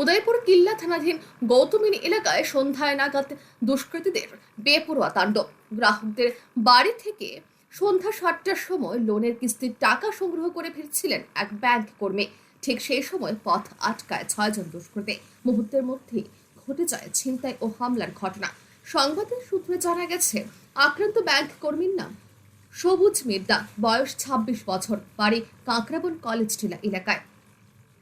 উদয়পুর কিল্লা থানাধীন গৌতমিনী এলাকায় সন্ধ্যায় নাগাদ দুষ্কৃতীদের বেপরোয়া তাণ্ডব। গ্রাহকদের বাড়ি থেকে সন্ধ্যা সাতটার সময় লোনের কিস্তির টাকা সংগ্রহ করে ফিরছিলেন এক ব্যাংক কর্মী। ঠিক সেই সময় পথ আটকায় ছয়জন দুষ্কৃতী। মুহূর্তের মধ্যেই ঘটে যায় ছিনতাই ও হামলার ঘটনা। সংবাদের সূত্রে জানা গেছে, আক্রান্ত ব্যাংক কর্মীর নাম সবুজ মির্দা। বয়স ২৬ বছর। বাড়ি কাঁকরাবন কলেজ টিলা এলাকায়।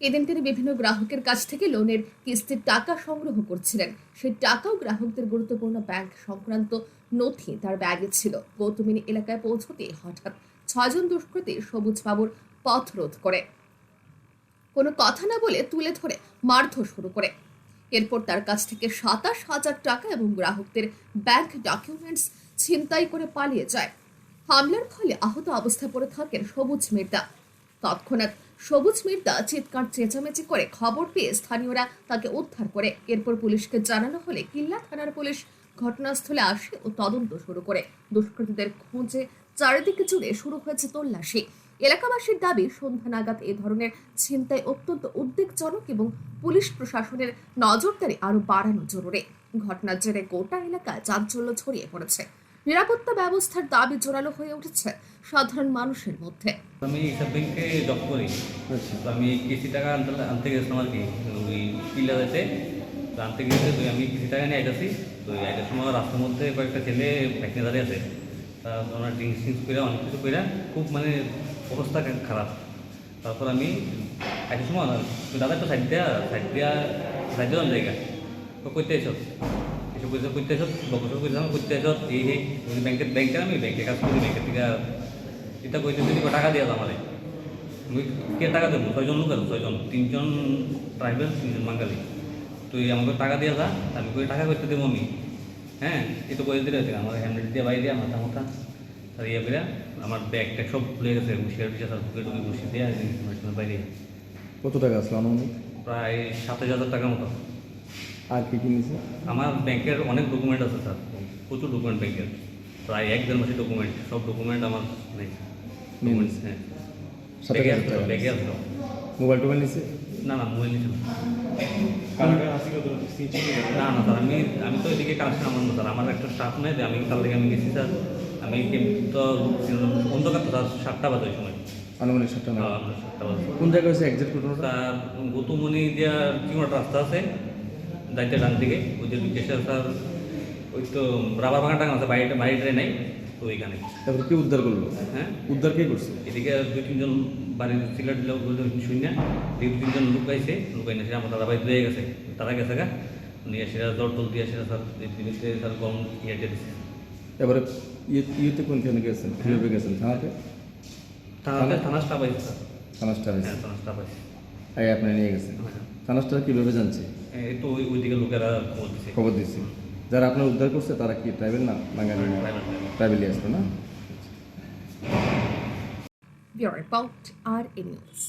এদিন তিনি বিভিন্ন গ্রাহকের কাছ থেকে লোনের কিস্তির টাকা সংগ্রহ করছিলেন। সেই টাকাও গ্রাহকদের গুরুত্বপূর্ণ ব্যাংক সংক্রান্ত নথি তার ব্যাগে ছিল। গৌতমিনী এলাকায় পৌঁছতে হঠাৎ ছয়জন দুষ্কৃতী সবুজ বাবুর পথ রোধ করে। কোনো কথা না বলে তুলে ধরে, মারধর শুরু করে। এরপর তার কাছ থেকে সাতাশ হাজার টাকা এবং গ্রাহকদের ব্যাংক ডকুমেন্টস ছিনতাই করে পালিয়ে যায়। হামলার ফলে আহত অবস্থায় পড়ে থাকেন সবুজ মির্দা তৎক্ষণাৎ সবুজ মির্দা চিৎকার চেঁচামেচি করে খবর পেয়ে স্থানীয়রা তাকে উদ্ধার করে। এরপর পুলিশকে জানানো হলে কিল্লা থানার পুলিশ ঘটনাস্থলে আসে ও তদন্ত শুরু করে। দুষ্কৃতীদের খুঁজে চারিদিকে জুড়ে শুরু হয়েছে তল্লাশি। এলাকাবাসীর দাবি, সন্ধ্যা নাগাদ এ ধরনের ছিনতাই অত্যন্ত উদ্বেগজনক এবং পুলিশ প্রশাসনের নজরদারি আরও বাড়ানো জরুরি। ঘটনার জেরে গোটা এলাকায় চাঞ্চল্য ছড়িয়ে পড়েছে। নিরাপত্তা ব্যবস্থার দাবি জোরালো হয়ে উঠেছে সাধারণ মানুষের মধ্যে। আমি হিসাব ব্যাংকে জব করি। তো আমি কিস্তি টাকা আনতে আনতে গেছিলাম আর কি। ওই পিলারেতে আনতে গেছে তো আমি কিস্তি টাকা নিয়ে আইতেছি। তো আইটার সময় রাস্তার মধ্যে কয়েকটা ছেলে ভ্যাকসিন দাঁড়িয়ে আছে। তা ওনার ড্রিঙ্কস টিঙ্কস করে অনেক কিছু করে খুব মানে অবস্থা খারাপ। তারপর আমি একটা সময় দাদা একটা সাইড দেওয়া সাইড দেওয়া সাইড দেওয়া জায়গা। তো করতে এসব এসব করতে করতে এসব বকসব করতে করতে এসব এই এই ব্যাংকের ব্যাংকে আমি ব্যাংকে কাজ করি ব্যাংকের থেকে এটা কইতে যদি টাকা দিয়ে আমারে আমি কে টাকা দেবো? ছয়জন লোক আছে ছয়জন। তিনজন ট্রাইবেল তিনজন বাঙালি। তুই আমাকে টাকা দিয়ে যা আমি কই টাকা করতে দেবো আমি? হ্যাঁ? এই তো করে দিলে আমার হ্যান্ডেল দিয়ে বাইরে দিয়ে মাথা মাথা আর ইয়ে করে আমার ব্যাগ ট্যাগ সব খুলে গেছে শেয়ার টিচার সব বুকে টুকে বসে দিয়ে বাইরে। কত টাকা আসলো আনুমানিক? প্রায় সাতাশ হাজার টাকার মতো। আর কি কি নিছে? আমার ব্যাংকের অনেক ডকুমেন্ট আছে স্যার প্রচুর ডকুমেন্ট ব্যাংকের। প্রায় এক দেড় মাসের ডকুমেন্ট সব ডকুমেন্ট আমার নেই। ডকুমেন্টস হ্যাঁ। ব্যাগে মোবাইল টোবাইল নিছে? না না মোবাইল নিয়েছিল না। না স্যার আমি আমি তো এদিকে কানেকশন আমার না স্যার। আমার একটা স্টাফ নেই যে আমি কাল থেকে আমি গেছি স্যার। আমি তো অন্ধকার তো স্যার সাতটা বাজে ওই সময়। আনুমানিক ষাটটা সাতটা বাজে। কোন জায়গায় হয়েছে ঘটনাটা গৌতমণি দিয়া চিমট রাস্তা আছে? যাইতে ডান দিকে। ওই যে বিকেশাল স্যার ওই তো রাবার ভাঙা টাকা আছে বাড়িটা বাড়িটাই নাই তো ওইখানে। তারপর কি উদ্ধার করল? হ্যাঁ? উদ্ধার কে করছে? এদিকে দুই তিনজন বাড়ির সিলেট লোক শূন্য দুই তিনজন লোক আইছে লোক আইনে সে আমার দাদা ভাই দিয়ে গেছে। তারা গেছে গা। নিয়ে সেটা জল টল দিয়ে সেটা স্যার দিদিতে স্যার গরম ইয়ে দিচ্ছে এবারে ইয়ে ইয়েতে কোনখানে গেছেন? কীভাবে গেছেন? থানাতে? থানাতে থানা স্টাফ আছে স্যার। থানা স্টাফ হ্যাঁ থানা স্টাফ আছে। আগে আপনি নিয়ে গেছেন? হ্যাঁ। কীভাবে জানছে? এই তো ওই ওইদিকে লোকেরা খবর দিচ্ছে খবর দিচ্ছে যারা আপনার উদ্ধার করছে তারা কি ট্রাইবেল না? বাঙালি না। ট্রাইবেলই আসলো না? We are R A news.